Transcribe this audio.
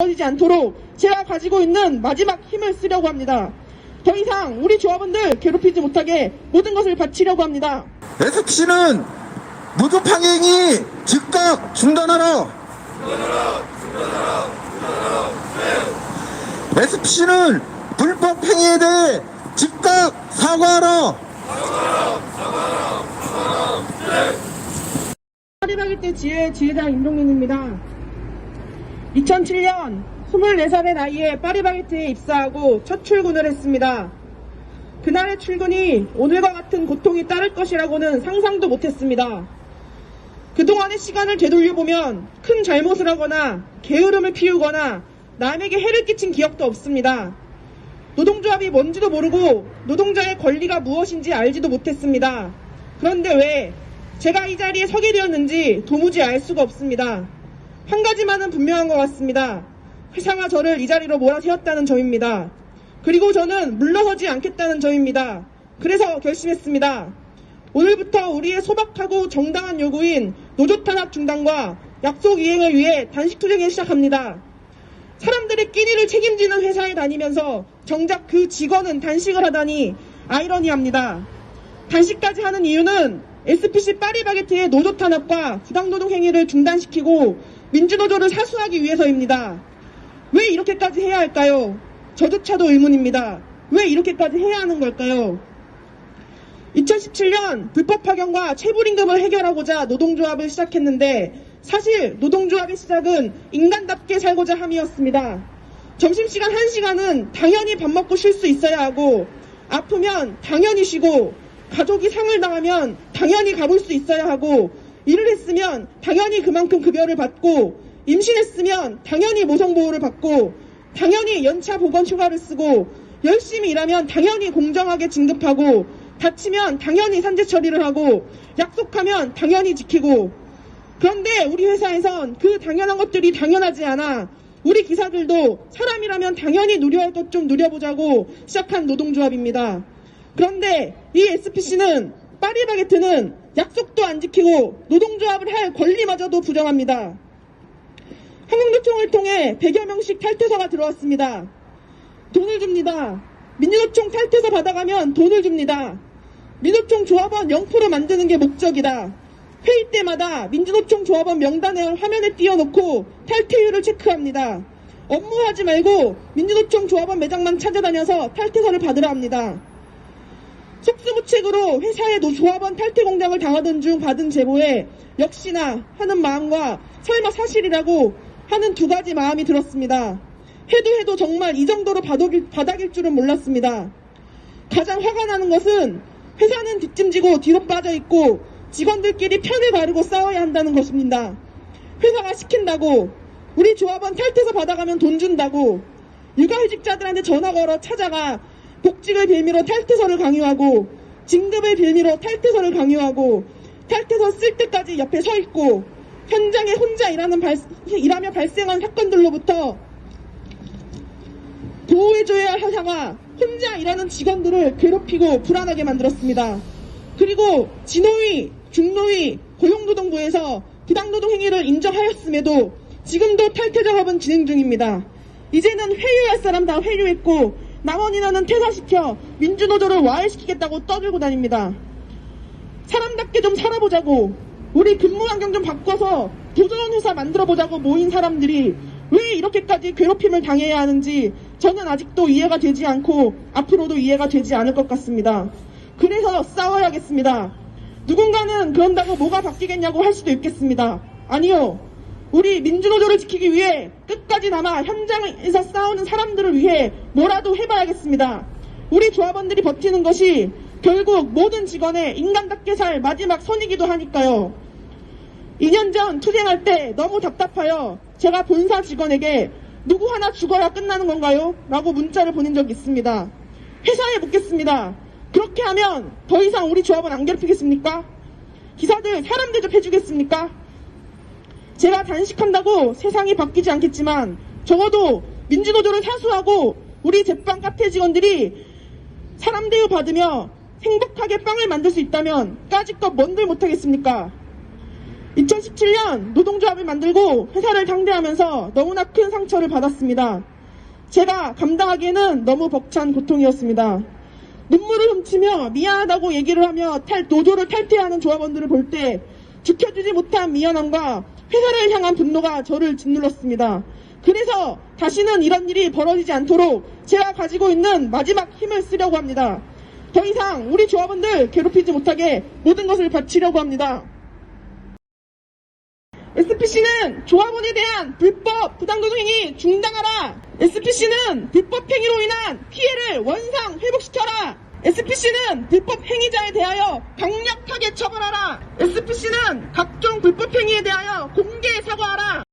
벌어지지 않도록 제가 가지고 있는 마지막 힘을 쓰려고 합니다. 더 이상 우리 조합원들 괴롭히지 못하게 모든 것을 바치려고 합니다. SPC는 무조팡행위 즉각 중단하라. SPC는 불법 행위에 대해 즉각 사과하라. 파리바길 때 지혜 지회장 임종민입니다. 2007년 24살의 나이에 파리바게트에 입사하고 첫 출근을 했습니다. 그날의 출근이 오늘과 같은 고통이 따를 것이라고는 상상도 못했습니다. 그동안의 시간을 되돌려보면 큰 잘못을 하거나 게으름을 피우거나 남에게 해를 끼친 기억도 없습니다. 노동조합이 뭔지도 모르고 노동자의 권리가 무엇인지 알지도 못했습니다. 그런데 왜 제가 이 자리에 서게 되었는지 도무지 알 수가 없습니다. 한 가지만은 분명한 것 같습니다. 회사가 저를 이 자리로 몰아세웠다는 점입니다. 그리고 저는 물러서지 않겠다는 점입니다. 그래서 결심했습니다. 오늘부터 우리의 소박하고 정당한 요구인 노조 탄압 중단과 약속 이행을 위해 단식 투쟁을 시작합니다. 사람들의 끼니를 책임지는 회사에 다니면서 정작 그 직원은 단식을 하다니 아이러니합니다. 단식까지 하는 이유는 SPC 파리바게트의 노조 탄압과 부당노동 행위를 중단시키고 민주노조를 사수하기 위해서입니다. 왜 이렇게까지 해야 할까요? 저조차도 의문입니다. 왜 이렇게까지 해야 하는 걸까요? 2017년 불법 파견과 체불임금을 해결하고자 노동조합을 시작했는데 사실 노동조합의 시작은 인간답게 살고자 함이었습니다. 점심시간 1시간은 당연히 밥 먹고 쉴 수 있어야 하고 아프면 당연히 쉬고 가족이 상을 당하면 당연히 가볼 수 있어야 하고 일을 했으면 당연히 그만큼 급여를 받고 임신했으면 당연히 모성보호를 받고 당연히 연차 보건 휴가를 쓰고 열심히 일하면 당연히 공정하게 진급하고 다치면 당연히 산재 처리를 하고 약속하면 당연히 지키고 그런데 우리 회사에선 그 당연한 것들이 당연하지 않아 우리 기사들도 사람이라면 당연히 누려야 할것 좀 누려보자고 시작한 노동조합입니다. 그런데 이 SPC는 파리바게트는 약속도 안 지키고 노동조합을 할 권리마저도 부정합니다. 한국노총을 통해 100여 명씩 탈퇴서가 들어왔습니다. 돈을 줍니다. 민주노총 탈퇴서 받아가면 돈을 줍니다. 민노총 조합원 0% 만드는 게 목적이다. 회의 때마다 민주노총 조합원 명단을 화면에 띄워놓고 탈퇴율을 체크합니다. 업무하지 말고 민주노총 조합원 매장만 찾아다녀서 탈퇴서를 받으라 합니다. 속수무책으로 회사의 노- 조합원 탈퇴 공장을 당하던 중 받은 제보에 역시나 하는 마음과 설마 사실이라고 하는 두 가지 마음이 들었습니다. 해도 해도 정말 이 정도로 바닥일, 바닥일 줄은 몰랐습니다. 가장 화가 나는 것은 회사는 뒷짐지고 뒤로 빠져 있고 직원들끼리 편을 가르고 싸워야 한다는 것입니다. 회사가 시킨다고 우리 조합원 탈퇴서 받아가면 돈 준다고 육아휴직자들한테 전화 걸어 찾아가 복직을 빌미로 탈퇴서를 강요하고 진급을 빌미로 탈퇴서를 강요하고 탈퇴서 쓸 때까지 옆에 서 있고 현장에 혼자 일하는 발, 일하며 발생한 사건들로부터 보호해줘야 할 회사가 혼자 일하는 직원들을 괴롭히고 불안하게 만들었습니다. 그리고 진호위, 중노위, 고용노동부에서 부당노동 행위를 인정하였음에도 지금도 탈퇴 작업은 진행 중입니다. 이제는 회유할 사람 다 회유했고 남원 인원은 퇴사시켜 민주노조를 와해시키겠다고 떠들고 다닙니다. 사람답게 좀 살아보자고 우리 근무 환경 좀 바꿔서 더 좋은 회사 만들어보자고 모인 사람들이 왜 이렇게까지 괴롭힘을 당해야 하는지 저는 아직도 이해가 되지 않고 앞으로도 이해가 되지 않을 것 같습니다. 그래서 싸워야겠습니다. 누군가는 그런다고 뭐가 바뀌겠냐고 할 수도 있겠습니다. 아니요. 우리 민주노조를 지키기 위해 끝까지 남아 현장에서 싸우는 사람들을 위해 뭐라도 해봐야겠습니다. 우리 조합원들이 버티는 것이 결국 모든 직원의 인간답게 살 마지막 선이기도 하니까요. 2년 전 투쟁할 때 너무 답답하여 제가 본사 직원에게 누구 하나 죽어야 끝나는 건가요? 라고 문자를 보낸 적이 있습니다. 회사에 묻겠습니다. 그렇게 하면 더 이상 우리 조합은 안 괴롭히겠습니까? 기사들 사람 대접해주겠습니까? 제가 단식한다고 세상이 바뀌지 않겠지만 적어도 민주노조를 사수하고 우리 제빵 카페 직원들이 사람 대우 받으며 행복하게 빵을 만들 수 있다면 까짓것 뭔들 못하겠습니까? 2017년 노동조합을 만들고 회사를 상대하면서 너무나 큰 상처를 받았습니다. 제가 감당하기에는 너무 벅찬 고통이었습니다. 눈물을 훔치며 미안하다고 얘기를 하며 탈, 노조를 탈퇴하는 조합원들을 볼 때 지켜주지 못한 미안함과 회사를 향한 분노가 저를 짓눌렀습니다. 그래서 다시는 이런 일이 벌어지지 않도록 제가 가지고 있는 마지막 힘을 쓰려고 합니다. 더 이상 우리 조합원들 괴롭히지 못하게 모든 것을 바치려고 합니다. SPC는 조합원에 대한 불법 부당노동행위 중단하라. SPC는 불법 행위로 인한 피해를 원상 회복시켜라. SPC는 불법 행위자에 대하여 강력하게 처벌하라. SPC는 각종 불법 행위에 대하여 공개 사과하라.